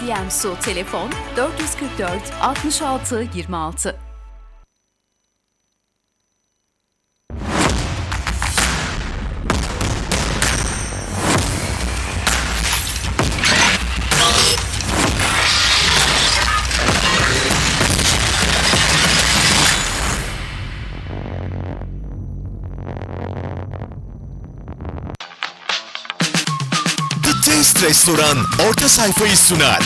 EDM Su telefon 444 66 26. Restoran orta sayfayı sunar.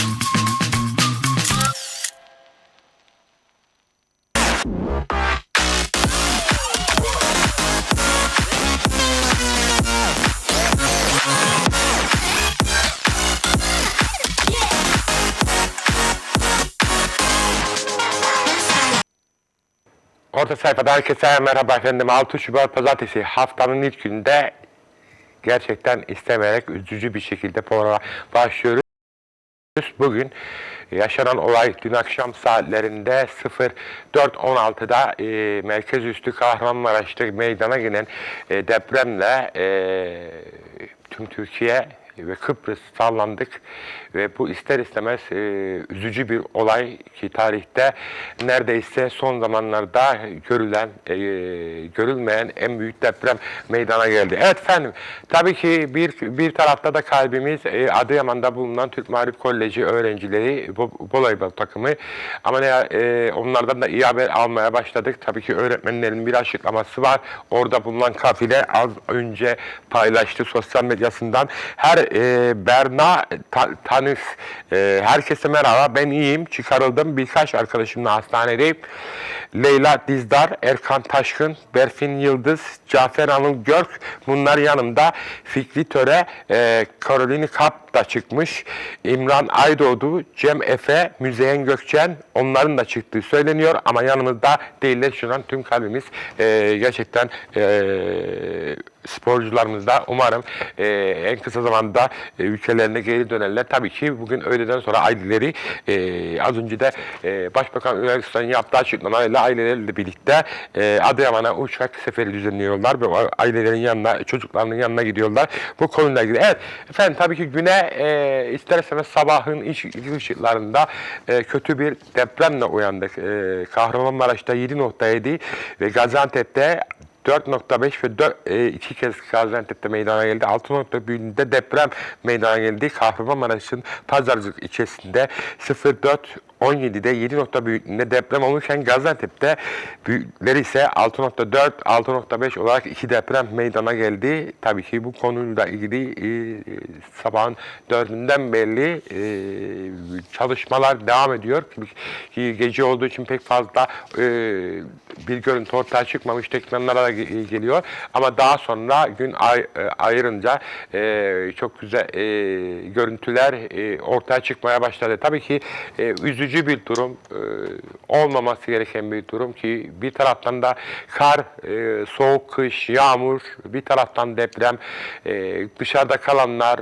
Orta sayfada herkese merhaba efendim. 6 Şubat Pazartesi haftanın ilk gününde gerçekten istemeyerek üzücü bir şekilde programa başlıyoruz. Bugün yaşanan olay dün akşam saatlerinde 04.16'da e, merkez üstü Kahramanmaraş'ta meydana gelen e, depremle e, tüm Türkiye ve Kıbrıs sallandık ve bu ister istemez e, üzücü bir olay ki tarihte neredeyse son zamanlarda görülen e, görülmeyen en büyük deprem meydana geldi. Evet efendim tabii ki bir bir tarafta da kalbimiz e, Adıyaman'da bulunan Türk Marif Koleji öğrencileri vo- voleybol takımı ama ne e, onlardan da iyi haber almaya başladık. Tabii ki öğretmenlerin bir açıklaması var. Orada bulunan kafile az önce paylaştı sosyal medyasından. Her e, Berna Ta- Tanış e, herkese merhaba ben iyiyim. Çıkarıldım. Birkaç arkadaşımla hastanedeyim. Leyla Dizdar, Erkan Taşkın, Berfin Yıldız, Cafer Anıl Görk bunlar yanımda. Fikri Töre, e, Caroline Kap da çıkmış. İmran Aydoğdu, Cem Efe, Müzeyyen Gökçen onların da çıktığı söyleniyor ama yanımızda değiller şu an tüm kalbimiz e, gerçekten e, sporcularımız da umarım e, en kısa zamanda e, ülkelerine geri dönerler. Tabii ki bugün öğleden sonra aileleri e, az önce de e, Başbakan Yunanistan'ın yaptığı açıklamayla ailelerle birlikte e, Adıyaman'a uçak seferi düzenliyorlar ve ailelerin yanına, çocuklarının yanına gidiyorlar. Bu konuyla ilgili. Evet efendim tabii ki güne e, ister istemez sabahın ilk ışıklarında e, kötü bir depremle uyandık. E, Kahramanmaraş'ta 7.7 ve Gaziantep'te 4.5 ve 4, e, iki kez Gaziantep'te meydana geldi. 6 büyüklüğünde deprem meydana geldi. Kahramanmaraş'ın Pazarcık ilçesinde 04 17'de 7 nokta büyüklüğünde deprem olurken Gaziantep'te büyükleri ise 6.4, 6.5 olarak iki deprem meydana geldi. Tabii ki bu konuyla ilgili e, sabahın dördünden belli e, çalışmalar devam ediyor. Ki Gece olduğu için pek fazla e, bir görüntü ortaya çıkmamış ekranlara da ge- geliyor. Ama daha sonra gün ay, e, ayırınca e, çok güzel e, görüntüler e, ortaya çıkmaya başladı. Tabii ki e, üzücü bir durum, e, olmaması gereken bir durum ki bir taraftan da kar, e, soğuk kış, yağmur, bir taraftan deprem, e, dışarıda kalanlar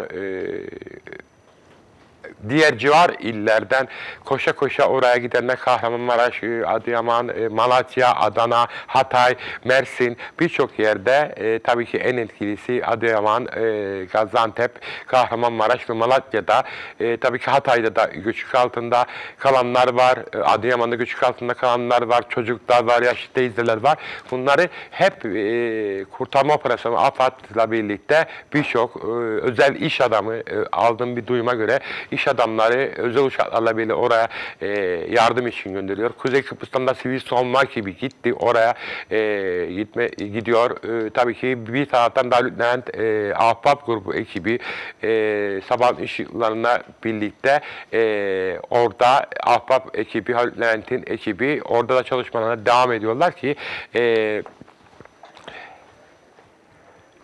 diğer civar illerden koşa koşa oraya gidenler Kahramanmaraş, e, Adıyaman, e, Malatya, Adana, Hatay, Mersin birçok yerde e, tabii ki en etkilisi Adıyaman, e, Gaziantep, Kahramanmaraş ve Malatya'da e, tabii ki Hatay'da da göçük altında kalanlar var, e, Adıyaman'da göçük altında kalanlar var, çocuklar var, yaşlı teyzeler var. Bunları hep e, kurtarma operasyonu AFAD'la birlikte birçok e, özel iş adamı e, aldığım bir duyuma göre iş adamları özel uçaklarla bile oraya e, yardım için gönderiyor. Kuzey Kıbrıs'tan da sivil savunma gibi gitti oraya e, gitme gidiyor. E, tabii ki bir taraftan da Lütnant e, Ahbap grubu ekibi e, sabah ışıklarına birlikte e, orada Ahbap ekibi, Levent'in ekibi orada da çalışmalarına devam ediyorlar ki e,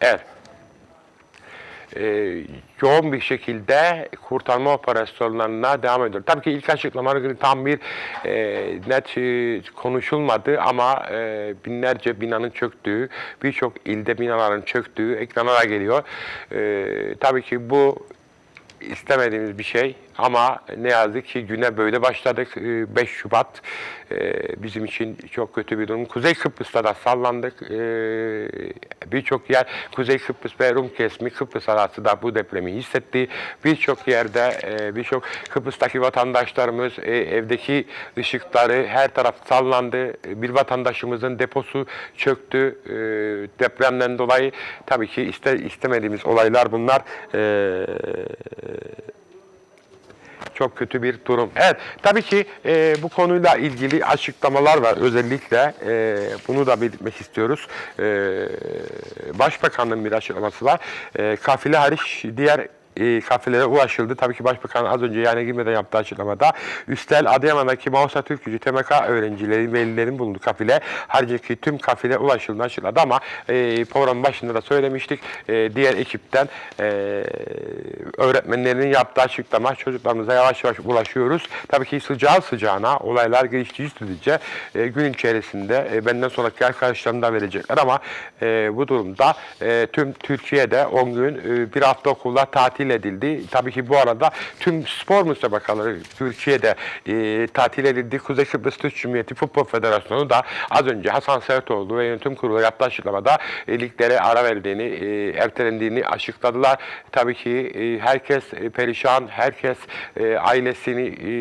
evet e, yoğun bir şekilde kurtarma operasyonlarına devam ediyor. Tabii ki ilk açıklamalara göre tam bir e, net e, konuşulmadı ama e, binlerce binanın çöktüğü, birçok ilde binaların çöktüğü ekranlara geliyor. E, tabii ki bu istemediğimiz bir şey Ama ne yazık ki güne böyle başladık. Ee, 5 Şubat e, bizim için çok kötü bir durum. Kuzey Kıbrıs'ta da sallandık. Ee, Birçok yer Kuzey Kıbrıs ve Rum kesimi Kıbrıs arası da bu depremi hissetti. Birçok yerde birçok Kıbrıs'taki vatandaşlarımız e, evdeki ışıkları her taraf sallandı. Bir vatandaşımızın deposu çöktü. Depremden dolayı tabii ki iste, istemediğimiz olaylar bunlar. E, çok kötü bir durum. Evet, tabii ki e, bu konuyla ilgili açıklamalar var. Özellikle e, bunu da belirtmek istiyoruz. E, Başbakanın bir açıklaması var. E, kafile hariç diğer e, kafilelere ulaşıldı. Tabii ki Başbakan az önce yayına girmeden yaptığı açıklamada Üstel Adıyaman'daki Mausa Türk Gücü TMK öğrencileri, velilerin bulunduğu kafile haricindeki tüm kafile ulaşıldığını açıkladı ama e, programın başında da söylemiştik. E, diğer ekipten e, öğretmenlerinin yaptığı açıklama çocuklarımıza yavaş yavaş ulaşıyoruz. Tabii ki sıcağı sıcağına olaylar geliştiği sürece e, gün içerisinde e, benden sonraki arkadaşlarım da verecekler ama e, bu durumda e, tüm Türkiye'de 10 gün e, bir hafta okullar tatil edildi. Tabii ki bu arada tüm spor müsabakaları Türkiye'de e, tatil edildi. Kuzey Kıbrıs Türk Cumhuriyeti Futbol Federasyonu da az önce Hasan Sertoğlu ve yönetim kurulu yaptığı açıklamada e, liglere ara verildiğini, e, ertelendiğini açıkladılar. Tabii ki e, herkes e, perişan, herkes e, ailesini e,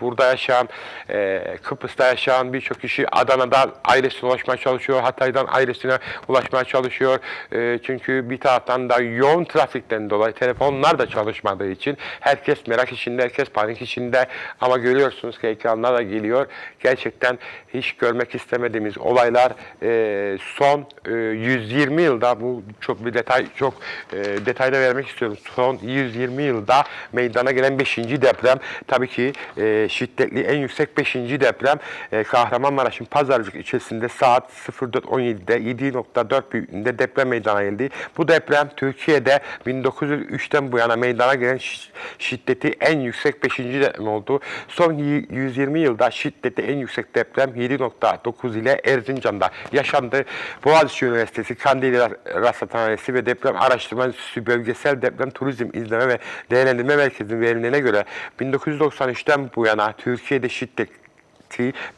burada yaşayan, e, Kıbrıs'ta yaşayan birçok kişi Adana'dan ailesine ulaşmaya çalışıyor, Hatay'dan ailesine ulaşmaya çalışıyor. E, çünkü bir taraftan da yoğun trafikten dolayı telefonlar da çalışmadığı için herkes merak içinde, herkes panik içinde ama görüyorsunuz ki ekranlar da geliyor. Gerçekten hiç görmek istemediğimiz olaylar e, son e, 120 yılda bu çok bir detay çok e, detayda vermek istiyorum. Son 120 yılda meydana gelen 5. deprem tabii ki e, şiddetli en yüksek 5. deprem e, Kahramanmaraş'ın Pazarcık ilçesinde saat 04.17'de 7.4 büyüklüğünde deprem meydana geldi. Bu deprem Türkiye'de 1903'ten bu yana meydana gelen şi- şiddeti en yüksek 5. deprem oldu. Son y- 120 yılda şiddeti en yüksek deprem 7.9 ile Erzincan'da yaşandı. Boğaziçi Üniversitesi Kandilli Rasathanesi ve Deprem Araştırma Enstitüsü Bölgesel Deprem Turizm İzleme ve Değerlendirme Merkezi'nin verilerine göre 1993'ten bu yana Türkiye'de şiddet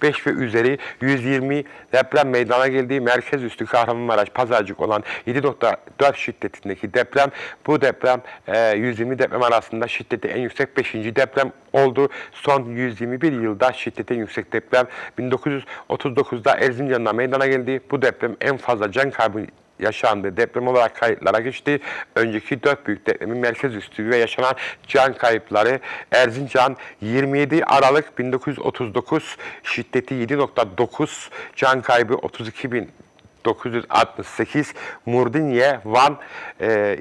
5 ve üzeri 120 deprem meydana geldiği merkez üstü Kahramanmaraş Pazarcık olan 7.4 şiddetindeki deprem bu deprem e, 120 deprem arasında şiddeti en yüksek 5. deprem oldu. Son 121 yılda şiddeti en yüksek deprem 1939'da Erzincan'da meydana geldi. Bu deprem en fazla can kaybı yaşandığı deprem olarak kayıtlara geçti. Önceki dört büyük depremin merkez üstü ve yaşanan can kayıpları Erzincan 27 Aralık 1939 şiddeti 7.9 can kaybı 32 bin 968 Murdinye Van e,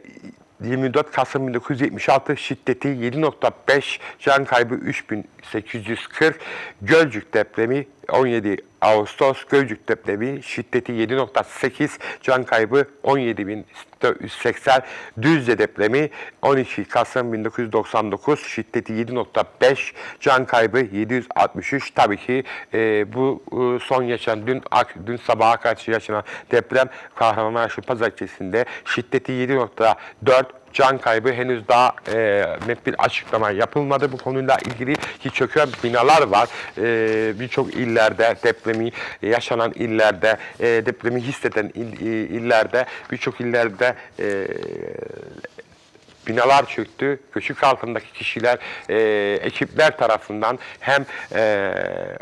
24 Kasım 1976 şiddeti 7.5 can kaybı 3840 Gölcük depremi 17 Ağustos Gölcük depremi şiddeti 7.8 can kaybı 17.480 Düzce depremi 12 Kasım 1999 şiddeti 7.5 can kaybı 763 tabii ki e, bu e, son yaşanan dün ak- dün sabaha karşı yaşanan deprem Kahramanmaraş'ın Pazartesi'nde şiddeti 7.4 can kaybı henüz daha e, net bir açıklama yapılmadı bu konuyla ilgili ki çöken binalar var. E, Birçok illerde depremi yaşanan illerde e, depremi hisseden il- e, illerde birçok illerde e, binalar çöktü. Göçük altındaki kişiler, e, ekipler tarafından hem e,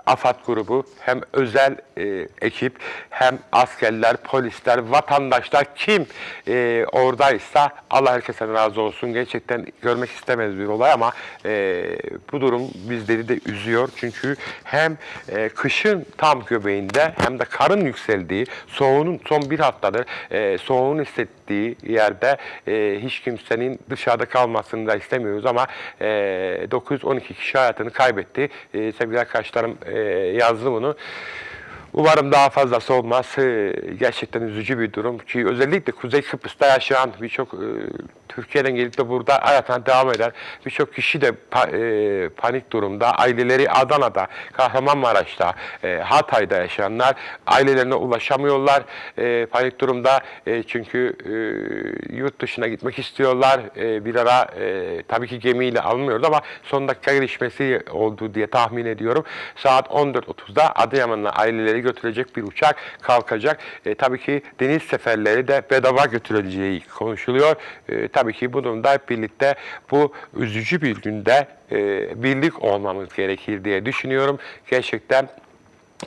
AFAD grubu hem özel e, ekip hem askerler, polisler, vatandaşlar kim e, oradaysa Allah herkesten razı olsun. Gerçekten görmek istemez bir olay ama e, bu durum bizleri de üzüyor. Çünkü hem e, kışın tam göbeğinde hem de karın yükseldiği, soğuğun son bir haftadır e, soğuğun hissettiği yerde e, hiç kimsenin dışarıda kalmasını da istemiyoruz ama e, 912 kişi hayatını kaybetti. E, sevgili arkadaşlarım e, yazdı bunu. Umarım daha fazlası olmaz. Gerçekten üzücü bir durum ki özellikle Kuzey Kıbrıs'ta yaşayan birçok e, Türkiye'den gelip de burada hayatına devam eden birçok kişi de e, panik durumda. Aileleri Adana'da, Kahramanmaraş'ta, e, Hatay'da yaşayanlar ailelerine ulaşamıyorlar. Panik durumda çünkü yurt dışına gitmek istiyorlar. Bir ara tabii ki gemiyle alınmıyordu ama son dakika gelişmesi oldu diye tahmin ediyorum. Saat 14.30'da Adıyaman'a aileleri götürecek bir uçak kalkacak. E, tabii ki deniz seferleri de bedava götürüleceği konuşuluyor. E, tabii ki bunun da birlikte bu üzücü bir günde e, birlik olmamız gerekir diye düşünüyorum. Gerçekten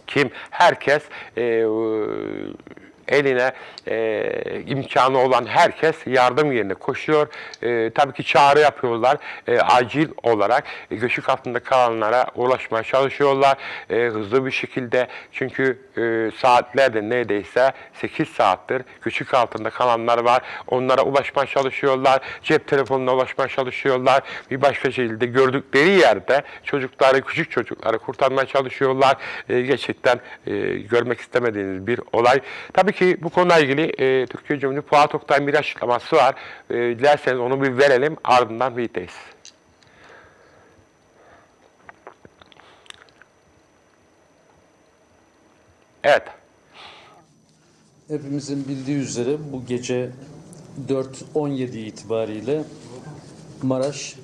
kim herkes e, eline e, imkanı olan herkes yardım yerine koşuyor. E, tabii ki çağrı yapıyorlar. E, acil olarak e, göçük altında kalanlara ulaşmaya çalışıyorlar. E, hızlı bir şekilde çünkü e, saatlerde neredeyse 8 saattir göçük altında kalanlar var. Onlara ulaşmaya çalışıyorlar. Cep telefonuna ulaşmaya çalışıyorlar. Bir başka şekilde gördükleri yerde çocukları, küçük çocukları kurtarmaya çalışıyorlar. E, gerçekten e, görmek istemediğiniz bir olay. Tabii ki bu konuyla ilgili e, Türkiye Cumhuriyeti Fuat Oktay'ın bir açıklaması var. E, dilerseniz onu bir verelim ardından birlikteyiz. Evet. Hepimizin bildiği üzere bu gece 4.17 itibariyle Maraş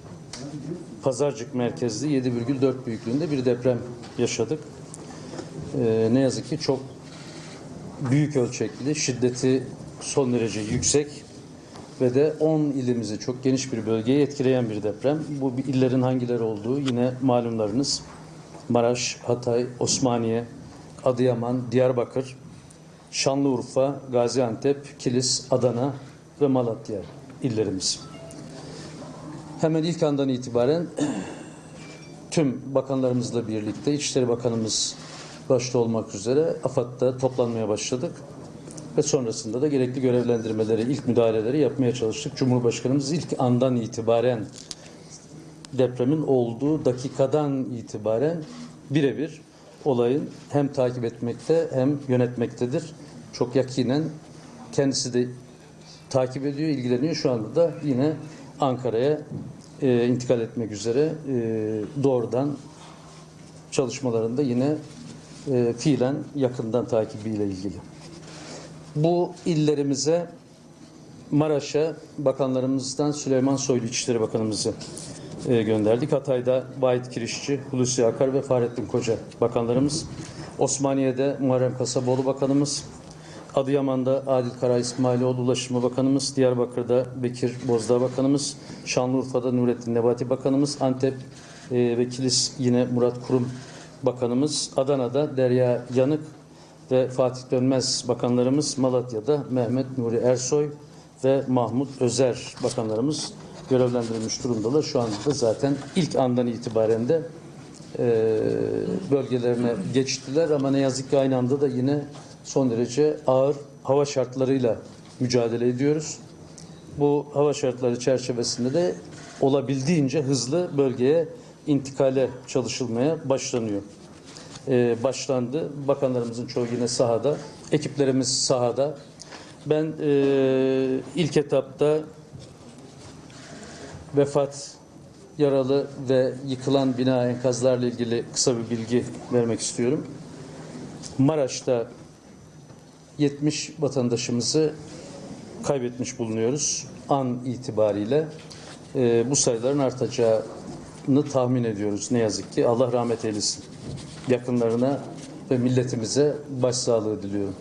Pazarcık merkezli 7,4 büyüklüğünde bir deprem yaşadık. Ee, ne yazık ki çok büyük ölçekli, şiddeti son derece yüksek ve de 10 ilimizi çok geniş bir bölgeyi etkileyen bir deprem. Bu illerin hangileri olduğu yine malumlarınız. Maraş, Hatay, Osmaniye, Adıyaman, Diyarbakır, Şanlıurfa, Gaziantep, Kilis, Adana ve Malatya illerimiz. Hemen ilk andan itibaren tüm bakanlarımızla birlikte İçişleri Bakanımız başta olmak üzere AFAD'da toplanmaya başladık. Ve sonrasında da gerekli görevlendirmeleri, ilk müdahaleleri yapmaya çalıştık. Cumhurbaşkanımız ilk andan itibaren depremin olduğu dakikadan itibaren birebir olayın hem takip etmekte hem yönetmektedir. Çok yakinen kendisi de takip ediyor, ilgileniyor. Şu anda da yine Ankara'ya e, intikal etmek üzere e, doğrudan çalışmalarında yine e, fiilen yakından takibiyle ilgili. Bu illerimize Maraş'a bakanlarımızdan Süleyman Soylu İçişleri Bakanımızı e, gönderdik. Hatay'da Bayit Kirişçi, Hulusi Akar ve Fahrettin Koca bakanlarımız. Osmaniye'de Muharrem Kasaboğlu Bakanımız. Adıyaman'da Adil Kara İsmailoğlu Ulaşımı Bakanımız. Diyarbakır'da Bekir Bozdağ Bakanımız. Şanlıurfa'da Nurettin Nebati Bakanımız. Antep e, ve Kilis yine Murat Kurum Bakanımız. Adana'da Derya Yanık ve Fatih Dönmez bakanlarımız, Malatya'da Mehmet Nuri Ersoy ve Mahmut Özer bakanlarımız görevlendirilmiş durumdalar. Şu anda da zaten ilk andan itibaren de e, bölgelerine geçtiler ama ne yazık ki aynı anda da yine son derece ağır hava şartlarıyla mücadele ediyoruz. Bu hava şartları çerçevesinde de olabildiğince hızlı bölgeye intikale çalışılmaya başlanıyor e, başlandı. Bakanlarımızın çoğu yine sahada. Ekiplerimiz sahada. Ben e, ilk etapta vefat, yaralı ve yıkılan bina enkazlarla ilgili kısa bir bilgi vermek istiyorum. Maraş'ta 70 vatandaşımızı kaybetmiş bulunuyoruz. An itibariyle e, bu sayıların artacağını tahmin ediyoruz ne yazık ki. Allah rahmet eylesin. Yakınlarına ve milletimize başsağlığı diliyorum.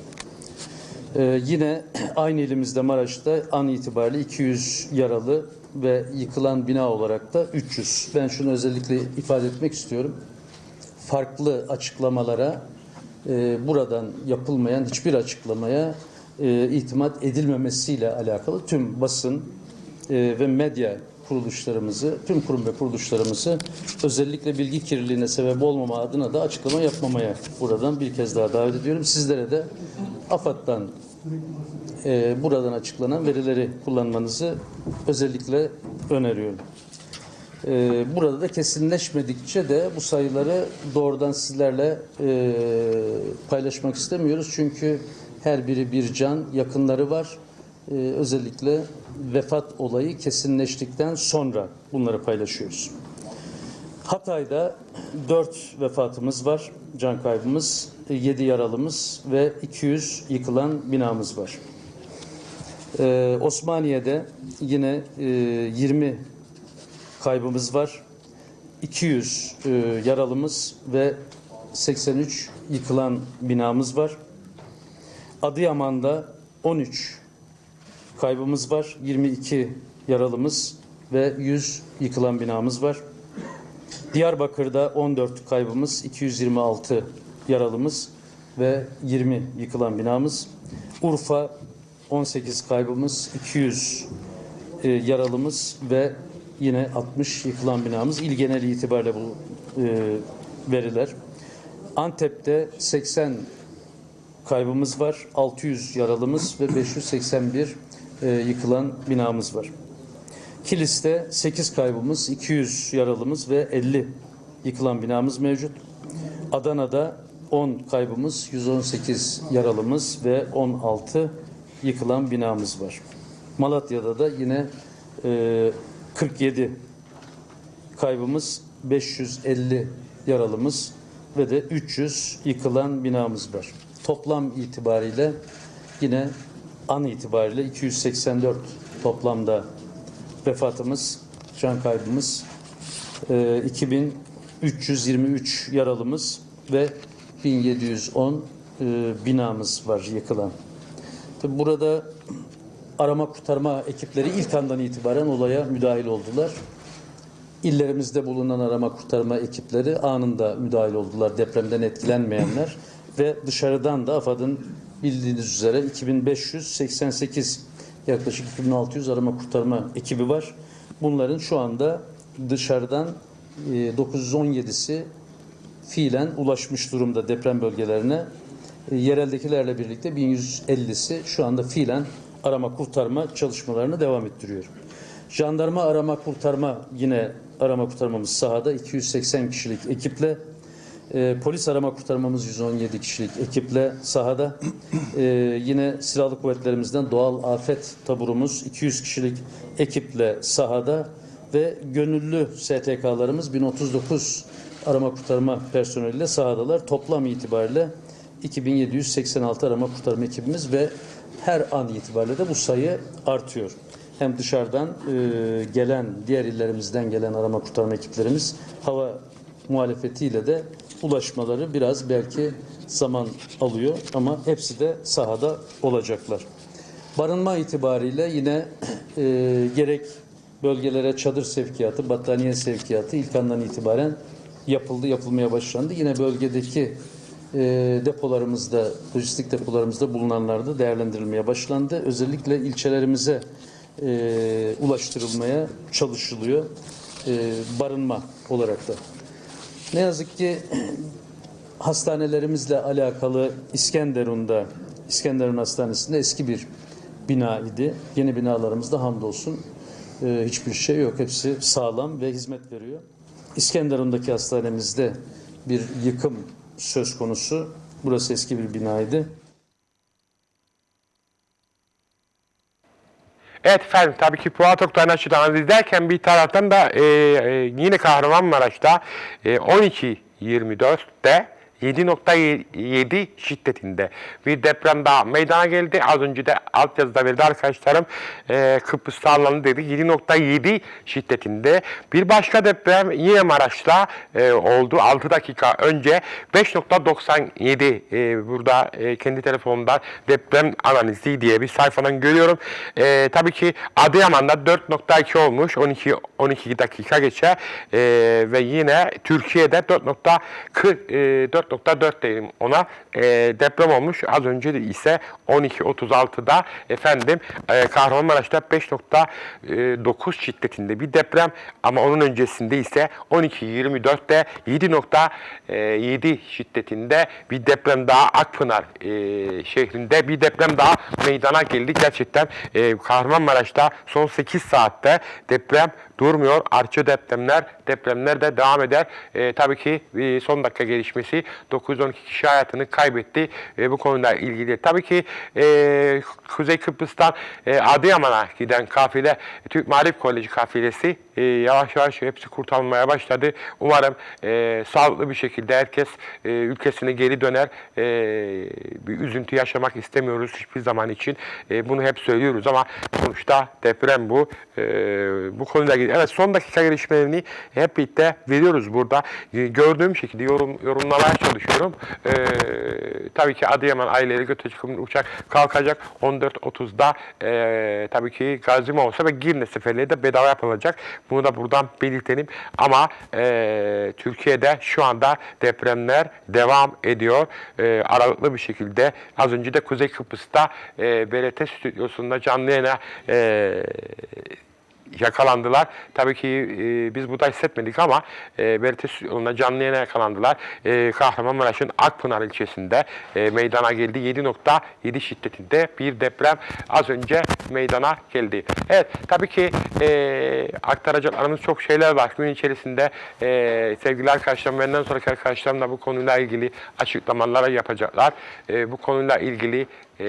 Ee, yine aynı ilimizde Maraş'ta an itibariyle 200 yaralı ve yıkılan bina olarak da 300. Ben şunu özellikle ifade etmek istiyorum. Farklı açıklamalara e, buradan yapılmayan hiçbir açıklamaya e, itimat edilmemesiyle alakalı tüm basın e, ve medya kuruluşlarımızı, tüm kurum ve kuruluşlarımızı özellikle bilgi kirliliğine sebep olmama adına da açıklama yapmamaya buradan bir kez daha davet ediyorum. Sizlere de AFAD'dan e, buradan açıklanan verileri kullanmanızı özellikle öneriyorum. Ee, burada da kesinleşmedikçe de bu sayıları doğrudan sizlerle e, paylaşmak istemiyoruz. Çünkü her biri bir can, yakınları var. Ee, özellikle vefat olayı kesinleştikten sonra bunları paylaşıyoruz. Hatay'da 4 vefatımız var, can kaybımız, 7 yaralımız ve 200 yıkılan binamız var. Ee, Osmaniye'de yine e, 20 kaybımız var. 200 e, yaralımız ve 83 yıkılan binamız var. Adıyaman'da 13 kaybımız var. 22 yaralımız ve 100 yıkılan binamız var. Diyarbakır'da 14 kaybımız, 226 yaralımız ve 20 yıkılan binamız. Urfa 18 kaybımız, 200 e, yaralımız ve yine 60 yıkılan binamız. İl geneli itibariyle bu e, veriler. Antep'te 80 kaybımız var, 600 yaralımız ve 581 e, yıkılan binamız var. Kilis'te 8 kaybımız, 200 yaralımız ve 50 yıkılan binamız mevcut. Adana'da 10 kaybımız, 118 yaralımız ve 16 yıkılan binamız var. Malatya'da da yine e, 47 kaybımız, 550 yaralımız ve de 300 yıkılan binamız var. Toplam itibariyle yine an itibariyle 284 toplamda vefatımız, can kaybımız, e, 2323 yaralımız ve 1710 e, binamız var yıkılan. Tabi burada arama kurtarma ekipleri ilk andan itibaren olaya müdahil oldular. İllerimizde bulunan arama kurtarma ekipleri anında müdahil oldular depremden etkilenmeyenler ve dışarıdan da AFAD'ın bildiğiniz üzere 2588 yaklaşık 2600 arama kurtarma ekibi var. Bunların şu anda dışarıdan e, 917'si fiilen ulaşmış durumda deprem bölgelerine. E, Yereldekilerle birlikte 1150'si şu anda fiilen arama kurtarma çalışmalarını devam ettiriyor. Jandarma arama kurtarma yine arama kurtarmamız sahada 280 kişilik ekiple e, polis arama kurtarmamız 117 kişilik ekiple sahada. E, yine silahlı kuvvetlerimizden doğal afet taburumuz 200 kişilik ekiple sahada ve gönüllü STK'larımız 1039 arama kurtarma personeliyle sahadalar. Toplam itibariyle 2786 arama kurtarma ekibimiz ve her an itibariyle de bu sayı artıyor. Hem dışarıdan e, gelen, diğer illerimizden gelen arama kurtarma ekiplerimiz hava muhalefetiyle de ulaşmaları biraz belki zaman alıyor ama hepsi de sahada olacaklar. Barınma itibariyle yine e, gerek bölgelere çadır sevkiyatı, battaniye sevkiyatı ilk andan itibaren yapıldı, yapılmaya başlandı. Yine bölgedeki e, depolarımızda, lojistik depolarımızda bulunanlar da değerlendirilmeye başlandı. Özellikle ilçelerimize e, ulaştırılmaya çalışılıyor e, barınma olarak da. Ne yazık ki hastanelerimizle alakalı İskenderun'da, İskenderun Hastanesi'nde eski bir bina idi. Yeni binalarımızda hamdolsun e, hiçbir şey yok. Hepsi sağlam ve hizmet veriyor. İskenderun'daki hastanemizde bir yıkım söz konusu. Burası eski bir binaydı. Evet efendim tabii ki Fuat Oktay'ın açıklamanı izlerken bir taraftan da e, e, yine Kahramanmaraş'ta e, 12.24'te 7.7 şiddetinde bir deprem daha meydana geldi. Az önce de altyazıda verdi arkadaşlarım. E, Kıbrıs sağlandı dedi. 7.7 şiddetinde. Bir başka deprem yine Maraş'ta e, oldu. 6 dakika önce 5.97 e, burada e, kendi telefonumdan deprem analizi diye bir sayfadan görüyorum. E, tabii ki Adıyaman'da 4.2 olmuş. 12 12 dakika geçe e, ve yine Türkiye'de 4.40 e, 4.4 diyelim ona e, deprem olmuş. Az önce de ise 12.36'da efendim e, Kahramanmaraş'ta 5.9 şiddetinde bir deprem ama onun öncesinde ise 12.24'te 7.7 şiddetinde bir deprem daha Akpınar e, şehrinde bir deprem daha meydana geldi. Gerçekten e, Kahramanmaraş'ta son 8 saatte deprem durmuyor. Artçı depremler, depremler de devam eder. E, tabii ki e, son dakika gelişmesi 912 kişi hayatını kaybetti. E, bu konuyla ilgili. Tabii ki e, Kuzey Kıbrıs'tan e, Adıyaman'a giden kafile, Türk Marif Koleji kafilesi e, yavaş yavaş hepsi kurtarılmaya başladı. Umarım e, sağlıklı bir şekilde herkes e, ülkesine geri döner. E, bir üzüntü yaşamak istemiyoruz hiçbir zaman için. E, bunu hep söylüyoruz ama sonuçta deprem bu. E, bu ilgili. Evet son dakika gelişmelerini hep birlikte veriyoruz burada. E, gördüğüm şekilde yorum, yorumlamaya çalışıyorum. E, tabii ki Adıyaman aileleri götürecek uçak kalkacak 14.30'da e, tabii ki Gazi olsa ve Girne seferleri de bedava yapılacak. Bunu da buradan belirtelim. Ama e, Türkiye'de şu anda depremler devam ediyor. E, aralıklı bir şekilde. Az önce de Kuzey Kıbrıs'ta e, BRT stüdyosunda canlı yayına e, yakalandılar. Tabii ki e, biz burada hissetmedik ama e, BRT stüdyosunda canlı yayına yakalandılar. E, Kahramanmaraş'ın Akpınar ilçesinde e, meydana geldi. 7.7 şiddetinde bir deprem az önce meydana geldi. Evet tabii ki e, aktaracaklarımız çok şeyler var. Gün içerisinde e, sevgili arkadaşlarım benden sonraki arkadaşlarım da bu konuyla ilgili açıklamalar yapacaklar. E, bu konuyla ilgili e,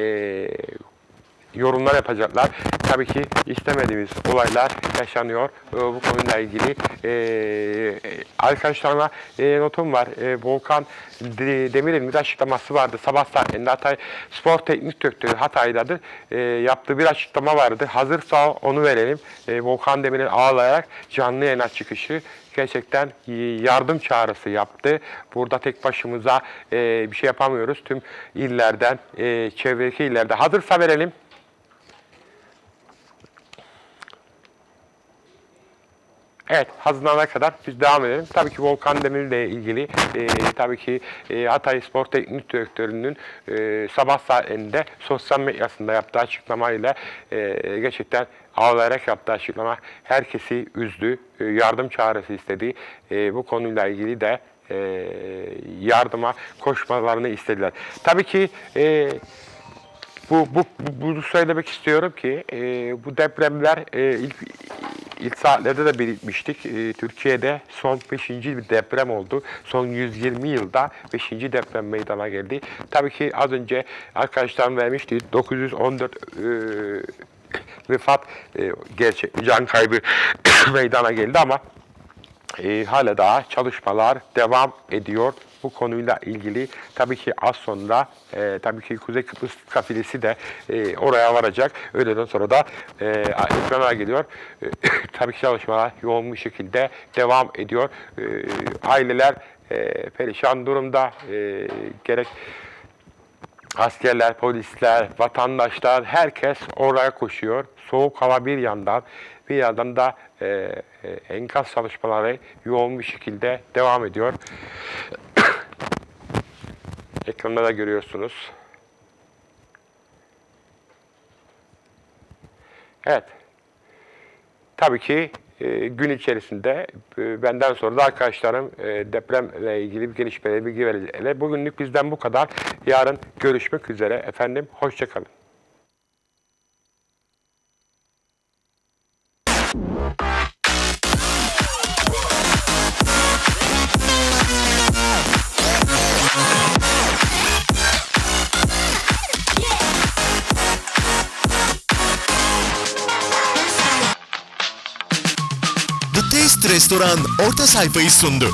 yorumlar yapacaklar. Tabii ki istemediğimiz olaylar yaşanıyor e, bu konuyla ilgili. E, arkadaşlarıma e, notum var. E, Volkan De- Demirel'in bir açıklaması vardı. Sabah saatlerinde Hatay Spor Teknik Direktörü Hatay'dadır. E, yaptığı bir açıklama vardı. Hazırsa onu verelim. E, Volkan Demirel ağlayarak canlı yayına çıkışı gerçekten yardım çağrısı yaptı. Burada tek başımıza e, bir şey yapamıyoruz. Tüm illerden, e, çevredeki illerde. Hazırsa verelim. Evet, hazırlanana kadar biz devam edelim. Tabii ki Volkan Demir'le ilgili e, tabii ki e, Hatay Spor Teknik Direktörü'nün e, sabah saatlerinde sosyal medyasında yaptığı açıklamayla e, gerçekten ağlayarak yaptığı açıklama herkesi üzdü. E, yardım çağrısı istedi. E, bu konuyla ilgili de e, yardıma koşmalarını istediler. Tabii ki e, bu, bu, bu- bunu söylemek istiyorum ki e, bu depremler e, ilk ilk saatlerde de belirtmiştik. E, Türkiye'de son 5. bir deprem oldu. Son 120 yılda 5. deprem meydana geldi. Tabii ki az önce arkadaşlarım vermişti. 914 e, vefat e, gerçek can kaybı meydana geldi ama e, hala daha çalışmalar devam ediyor. Bu konuyla ilgili tabii ki az sonra e, tabii ki Kuzey Kıbrıs kafilesi de e, oraya varacak. Öğleden sonra da e, ekrana geliyor. E, tabii ki çalışmalar yoğun bir şekilde devam ediyor. E, aileler e, perişan durumda. E, gerek askerler, polisler, vatandaşlar herkes oraya koşuyor. Soğuk hava bir yandan, bir yandan da e, e, enkaz çalışmaları yoğun bir şekilde devam ediyor. Ekranda da görüyorsunuz. Evet. Tabii ki e, gün içerisinde e, benden sonra da arkadaşlarım e, depremle ilgili bir gelişmeleri bilgi verecekler. Bugünlük bizden bu kadar. Yarın görüşmek üzere. Efendim hoşçakalın. Restoran orta sayfayı sundu.